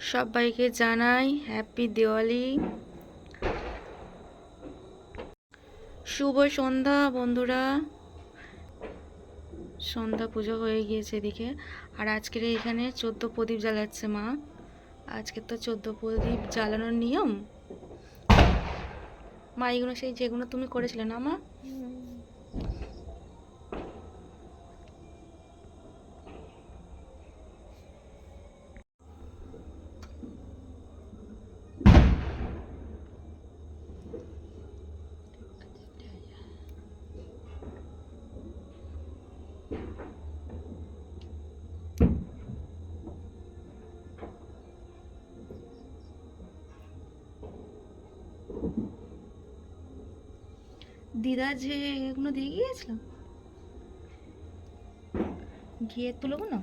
সবাইকে জানাই হ্যাপি দিওয়ালি। শুভ সন্ধ্যা বন্ধুরা। সন্ধ্যা পুজো হয়ে গিয়েছে এদিকে। আর আজকের এখানে চোদ্দ প্রদীপ জ্বালাচ্ছে মা। আজকে তো চোদ্দ প্রদীপ জ্বালানোর নিয়ম। মা এগুলো সেই যেগুলো তুমি করেছিলে না মা? দিদা যে এগুলো দিয়ে গিয়েছিল? গিয়ে তুলবো না?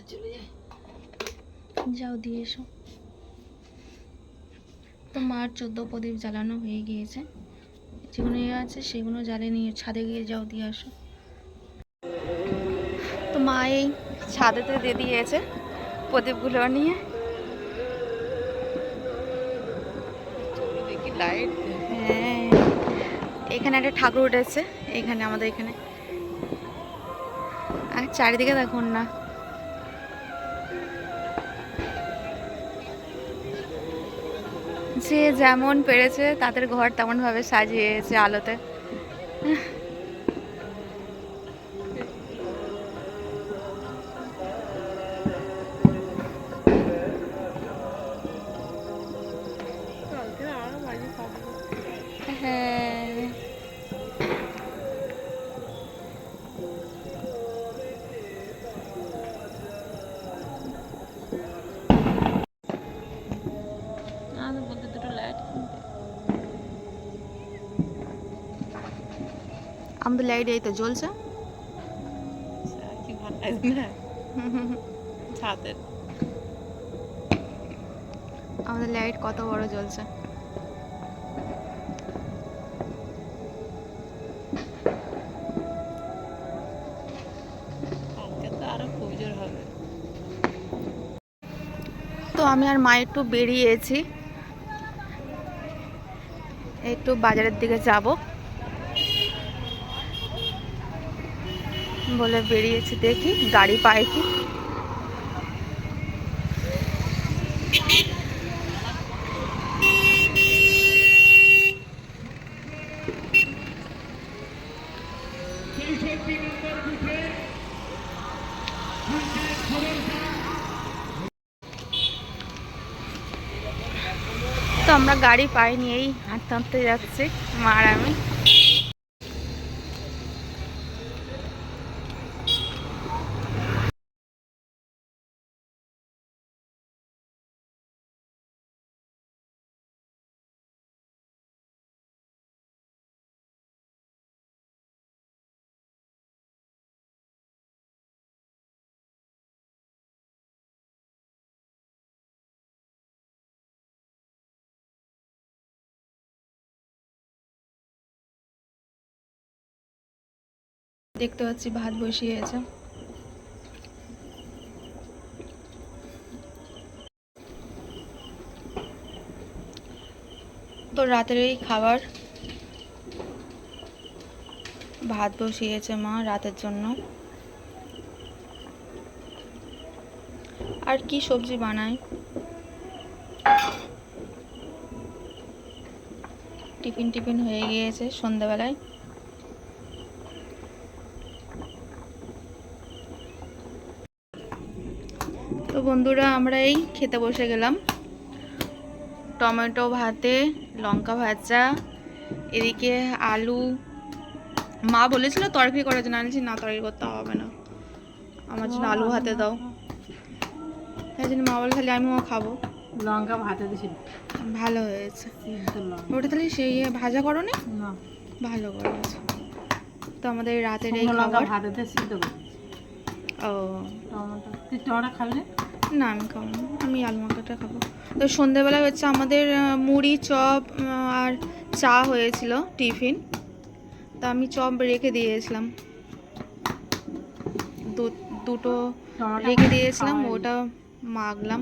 না চলে যায় যাও দিয়ে এসো। তো মার চোদ্দ প্রদীপ জ্বালানো হয়ে গিয়েছে। যেগুলো ইয়ে আছে সেগুলো জ্বালে নিয়ে ছাদে গিয়ে যাও দিয়ে আসো। তো মা এই ছাদেতে দিয়ে দিয়েছে প্রদীপগুলো নিয়ে। লাইট হ্যাঁ এখানে একটা ঠাকুর উঠেছে এখানে আমাদের এখানে। আর চারিদিকে দেখুন না। যে যেমন পেরেছে তাদের ঘর তেমনভাবে সাজিয়েছে আলোতে। আমাদের লাইট এই তো জ্বলছে ছাদের। আমাদের লাইট কত বড় জ্বলছে। তো আমি আর মা একটু বেরিয়েছি। একটু বাজারের দিকে যাব। বলে বেরিয়েছি দেখি, গাড়ি পাই কি? তো আমরা গাড়ি পাইনি, এই হাঁটতে হাঁটতে যাচ্ছি মা আর আমি দেখতে পাচ্ছি, ভাত বসিয়েছে তো রাতের এই খাবার ভাত বসিয়েছে মা রাতের জন্য। আর কি সবজি বানায়? টিফিন টিফিন হয়ে গিয়েছে সন্ধ্যাবেলায় তো বন্ধুরা আমরা এই খেতে বসে গেলাম। টমেটো ভাতে লঙ্কা ভাজা এদিকে আলু। মা বলেছিল তরকারি করার জন্য আনছি না তরকারি করতে হবে না। আমার জন্য আলু ভাতে দাও। তাই জন্য মা বলে তাহলে আমিও খাব। লঙ্কা ভাতে ভালো হয়েছে। ওটা তাহলে সেই ভাজা করো নি। ভালো করেছে। তো আমাদের রাতের এই লঙ্কা খাবার। ভাতে সিদ্ধ ও। টমেটো। তুই টমেটো খাবি না? না আমি খাব না। আমি আলু মাখাটা খাব। তো সন্ধেবেলা হচ্ছে আমাদের মুড়ি চপ আর চা হয়েছিল টিফিন। তো আমি চপ রেখে দিয়েছিলাম। দুটো রেখে দিয়েছিলাম ওটা মাখলাম।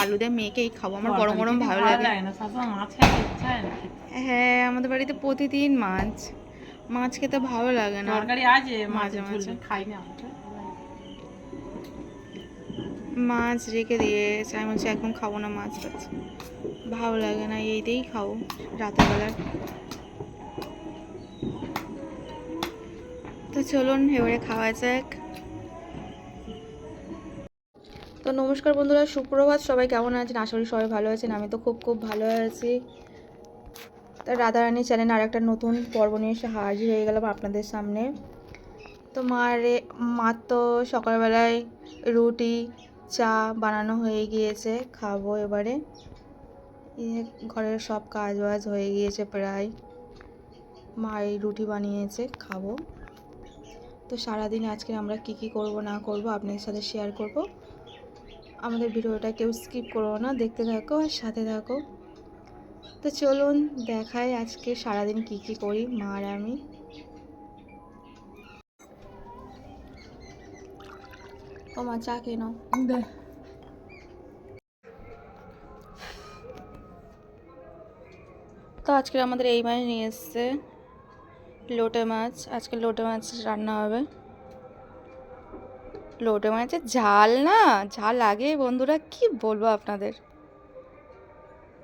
আলু দিয়ে মেখেই খাব। আমার গরম গরম ভালো লাগে। হয় আমাদের বাড়িতে প্রতিদিন মাছ। মাছ খেতে ভালো লাগে না। মাঝে মাঝে। খাই না। মাছ রেখে দিয়েছে আমি বলছি একদম খাব না মাছ টাছ ভালো লাগে না এইটাই খাব রাতের বেলায় তো চলুন, এবারে খাওয়া যাক। তো নমস্কার বন্ধুরা, সুপ্রভাত। সবাই কেমন আছেন? আশা করি সবাই ভালো আছেন। আমি তো খুব খুব ভালো আছি। তো রাধারানী চ্যানেল আর একটা নতুন পর্ব নিয়ে এসে হাজির হয়ে গেলাম আপনাদের সামনে। তো মার মার তো সকালবেলায় রুটি চা বানানো হয়ে গিয়েছে, খাব এবারে। ঘরের সব কাজ বাজ হয়ে গিয়েছে প্রায়। মা এই রুটি বানিয়েছে, খাব। তো সারাদিন আজকে আমরা কি কি করব, না করব, আপনাদের সাথে শেয়ার করব। আমাদের ভিডিওটা কেউ স্কিপ করব না, দেখতে থাকো আর সাথে থাকো। তো চলুন দেখাই আজকে সারাদিন কি কি করি, মা আর আমি। মা চা খেয়ে নাও। তো আজকে আমাদের এই মাছ নিয়ে এসছে লোটে মাছ। আজকে লোটে মাছ রান্না হবে। লোটে মাছের ঝাল না ঝাল লাগে বন্ধুরা কি বলব আপনাদের?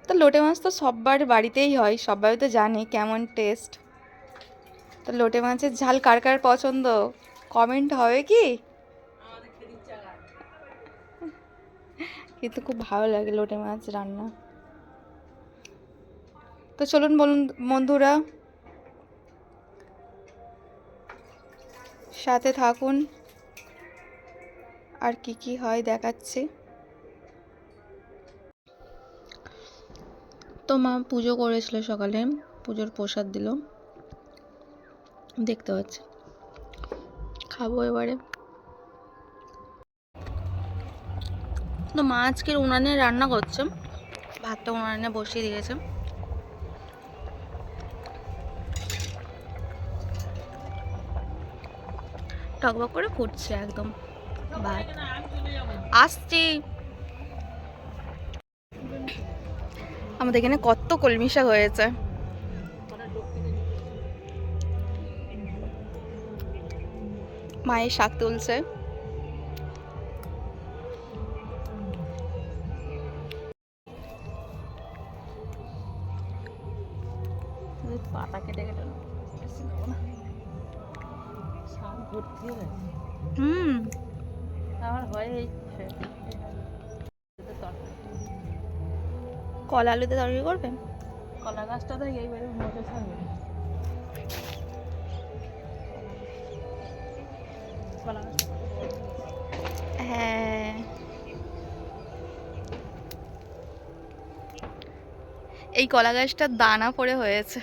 তো লোটে মাছ তো সববার বাড়িতেই হয় সবাই তো জানে কেমন টেস্ট তো লোটে মাছের ঝাল কার কার পছন্দ? কমেন্ট হবে কি? কিন্তু খুব ভালো লাগে লোটে মাছ রান্না। তো চলুন বলুন বন্ধুরা, সাথে থাকুন, আর কি কি হয় দেখাচ্ছি। তো মা পুজো করেছিল সকালে, পুজোর প্রসাদ দিল। দেখতে পাচ্ছি। খাব এবারে। তো মা আজকের উনানে রান্না করছে। ভাতটা উনানে বসিয়ে দিয়েছে। টকবক করে ফুটছে একদম। ভাত। আসছি। আমাদের এখানে কত কলমি শাক হয়েছে। মায়ের শাক তুলছে। পাতা কেটে কেটে। হুম। আমার হয়ে গেছে। কলা আলুতে তরকারি। করবেন কলা গাছটা তো এইবারে মোটে থাকবে। হ্যাঁ। এই কলা গাছটার দানা পড়ে হয়েছে।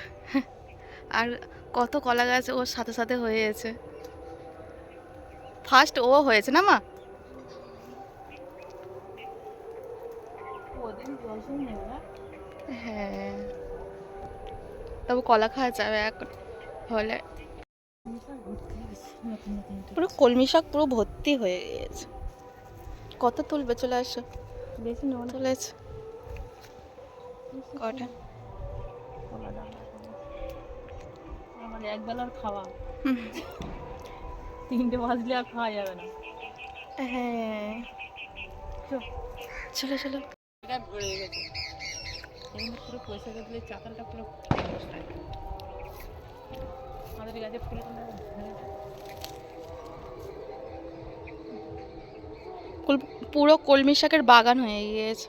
আর কত কলা গাছ ওর সাথে সাথে হয়েছে ফার্স্ট ও হয়েছে না মা? হ্যাঁ। তবে কলা খাওয়া যাবে এখন। হলে। পুরো কলমি শাক পুরো ভর্তি হয়ে গিয়েছে। কত তুলবে? চলে আসো। বেশি চলেছে কটা। আমার এক বেলার খাওয়া। তিনটে বাজলে আর খাওয়া যাবে না। হ্যাঁ। চলো। চলো এটা ভরে গেছে। এখানে পুরো পয়সা দিলে চাতালটা পুরো আমাদের গাছে ফুল পুরো কলমি শাকের বাগান হয়ে গিয়েছে।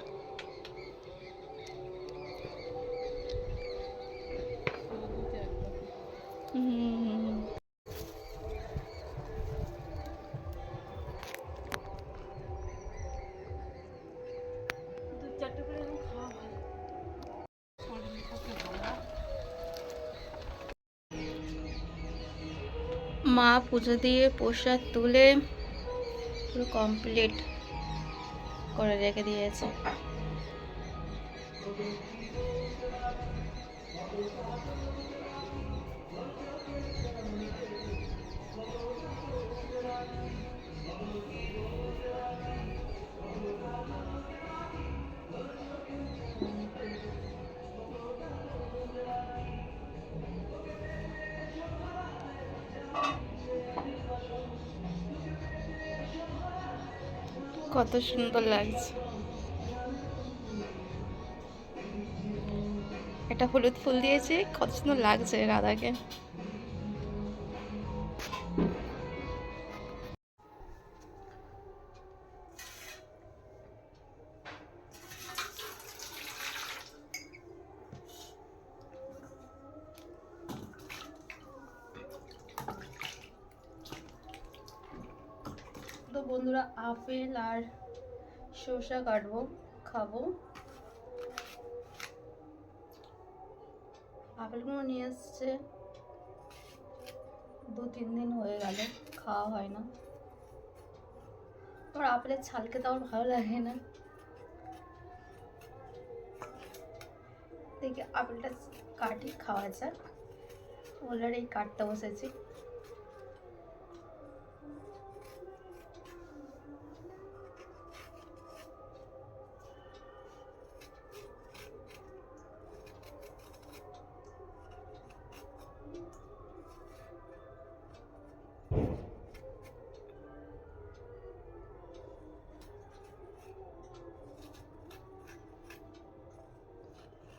মা পুজো দিয়ে প্রসাদ তুলে পুরো কমপ্লিট করে রেখে দিয়েছে। কত সুন্দর লাগছে। এটা হলুদ ফুল দিয়েছে কত সুন্দর লাগছে রাধাকে। তো বন্ধুরা আপেল আর শসা কাটবো, খাব। আপেলগুলো নিয়ে এসছে। দু তিন দিন হয়ে গেল, খাওয়া হয় না। আমার আপেলের ছাল খেতে আমার ভালো লাগে না। দেখি, আপেলটা কাটি খাওয়া যাক। অলরেডি কাটতে বসেছি।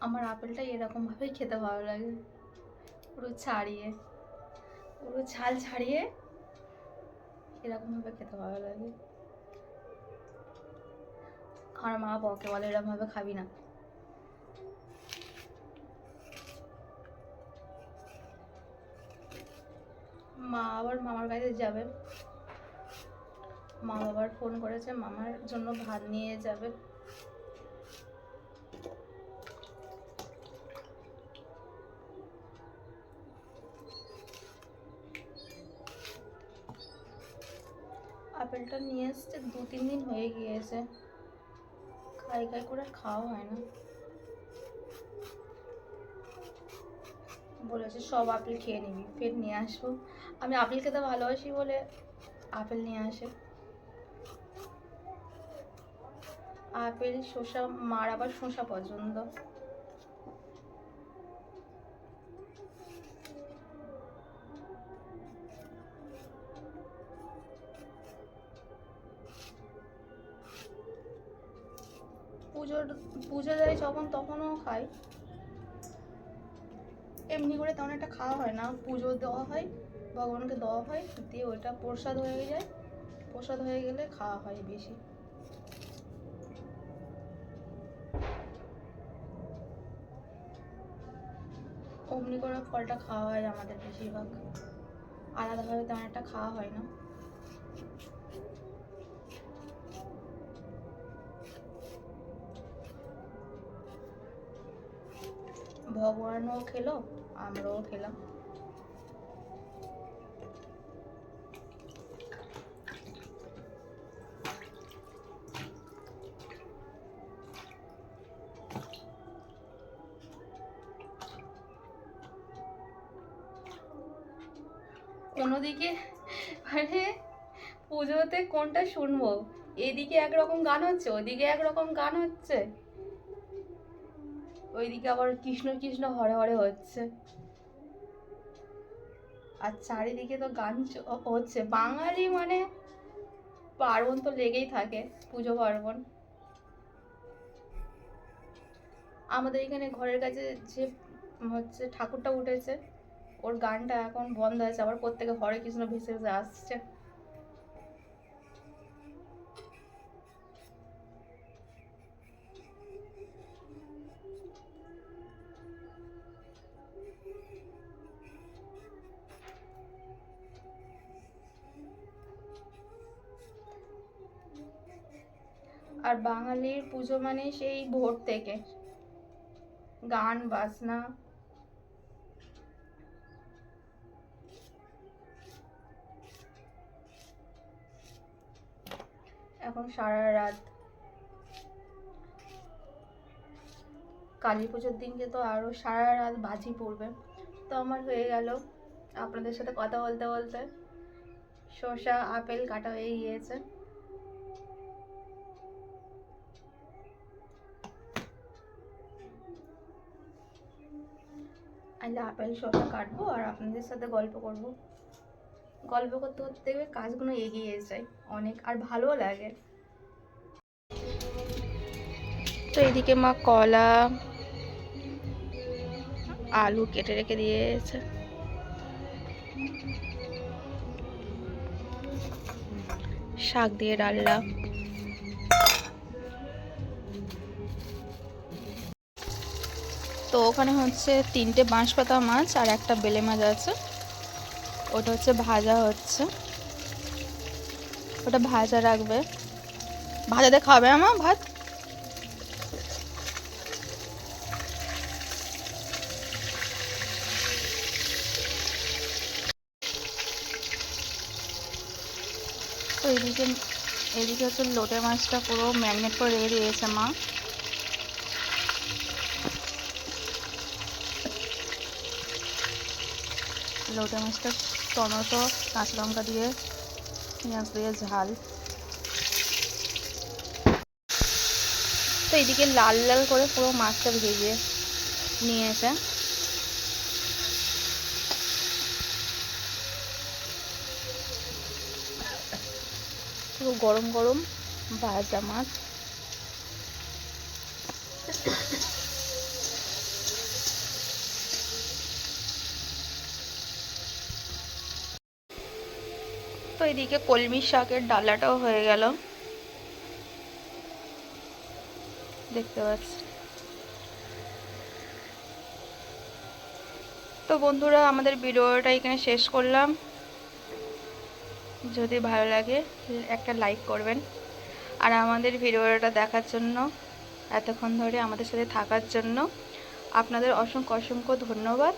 আমার আপেলটা এরকম ভাবেই খেতে ভালো লাগে। পুরো ছাড়িয়ে, পুরো ছাল ছাড়িয়ে এরকম ভাবে খেতে ভালো লাগে। আমার মা বকে বলে এরকম ভাবে খাবি না। মা আবার মামার কাছে যাবে। মা বাবার ফোন করেছে, মামার জন্য ভাত নিয়ে যাবে। দু তিন দিন হয়ে গিয়েছে। খাই খাই করে খাওয়া হয় না। বলেছে, সব আপেল খেয়ে নিবি, ফের নিয়ে আসব। আমি আপেল খেতে ভালোবাসি বলে আপেল নিয়ে আসে। আপেল, শসা, মার আবার শসা পছন্দ। যখন তখনও খাই। এমনি করে তেমন একটা খাওয়া হয় না। পুজো দেওয়া হয়, ভগবানকে দেওয়া হয়, দিয়ে ওইটা প্রসাদ হয়ে যায়। প্রসাদ হয়ে গেলে খাওয়া হয় বেশি। অমনি করে ফলটা খাওয়া হয় আমাদের বেশিরভাগ। আলাদাভাবে তেমন একটা খাওয়া হয় না। ভগবানও খেলো, আমরাও খেলাম। কোনোদিকে মানে পুজোতে কোনটা শুনব? এদিকে একরকম গান হচ্ছে, ওদিকে একরকম গান হচ্ছে। ওইদিকে আবার কৃষ্ণ কৃষ্ণ হরে হরে হচ্ছে। আর চারিদিকে তো গান হচ্ছে। বাঙালি মানে পার্বণ তো লেগেই থাকে, পুজো পার্বণ। আমাদের এখানে ঘরের কাছে যে হচ্ছে ঠাকুরটা উঠেছে, ওর গানটা এখন বন্ধ আছে। আবার প্রত্যেকে হরে কৃষ্ণ ভেসে ভেসে আসছে। আর বাঙালির পুজো মানে সেই ভোর থেকে। গান, বাজনা। এখন সারা রাত। কালী পুজোর দিনকে তো আরও সারা রাত বাজি পড়বে। তো আমার হয়ে গেল আপনাদের সাথে কথা বলতে বলতে। শসা, আপেল কাটা হয়ে গিয়েছে। আইলে আপেল শসা কাটবো আর আপনাদের সাথে গল্প করব। গল্প করতে করতে দেখবে কাজগুলো এগিয়ে যায়, অনেক আর ভালোও লাগে। তো এদিকে মা কলা, আলু কেটে রেখে দিয়েছে। শাক দিয়ে ডালনা। তো ওখানে হচ্ছে তিনটে বাঁশপাতা মাছ আর একটা বেলে মাছ আছে। ওটা হচ্ছে ভাজা হচ্ছে। ওটা ভাজা রাখবে। ভাজাতে খাবে আমার ভাত? তো এদিকে এদিকে হচ্ছে লোটে মাছটা পুরো ম্যারিনেট করে রেখে দিয়েছে মা। লোটে মাছটা টমেটো, কাঁচা লঙ্কা দিয়ে পেঁয়াজ দিয়ে ঝাল। তো এইদিকে লাল লাল করে পুরো মাছটা ভেজে নিয়ে এসে পুরো গরম গরম ভাজা মাছ। এদিকে কলমি শাকের ডালাটাও হয়ে গেল। দেখতে পাচ্ছি। তো বন্ধুরা, আমাদের ভিডিওটা এখানে শেষ করলাম। যদি ভালো লাগে, একটা লাইক করবেন। আর আমাদের ভিডিওটা দেখার জন্য, এতক্ষণ ধরে আমাদের সাথে থাকার জন্য আপনাদের অসংখ্য অসংখ্য ধন্যবাদ।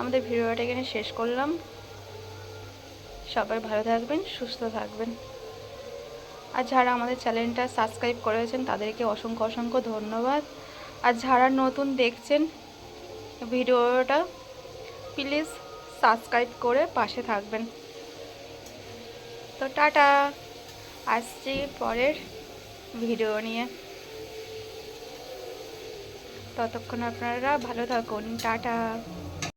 আমাদের ভিডিওটা এখানে শেষ করলাম। সবাই ভালো থাকবেন, সুস্থ থাকবেন। আর যারা আমাদের চ্যানেলটা সাবস্ক্রাইব করেছেন, তাদেরকে অসংখ্য অসংখ্য ধন্যবাদ। আর যারা নতুন দেখছেন ভিডিওটা, প্লিজ সাবস্ক্রাইব করে পাশে থাকবেন। তো টাটা, আসছি পরের ভিডিও নিয়ে। ততক্ষণ আপনারা ভালো থাকুন, টাটা।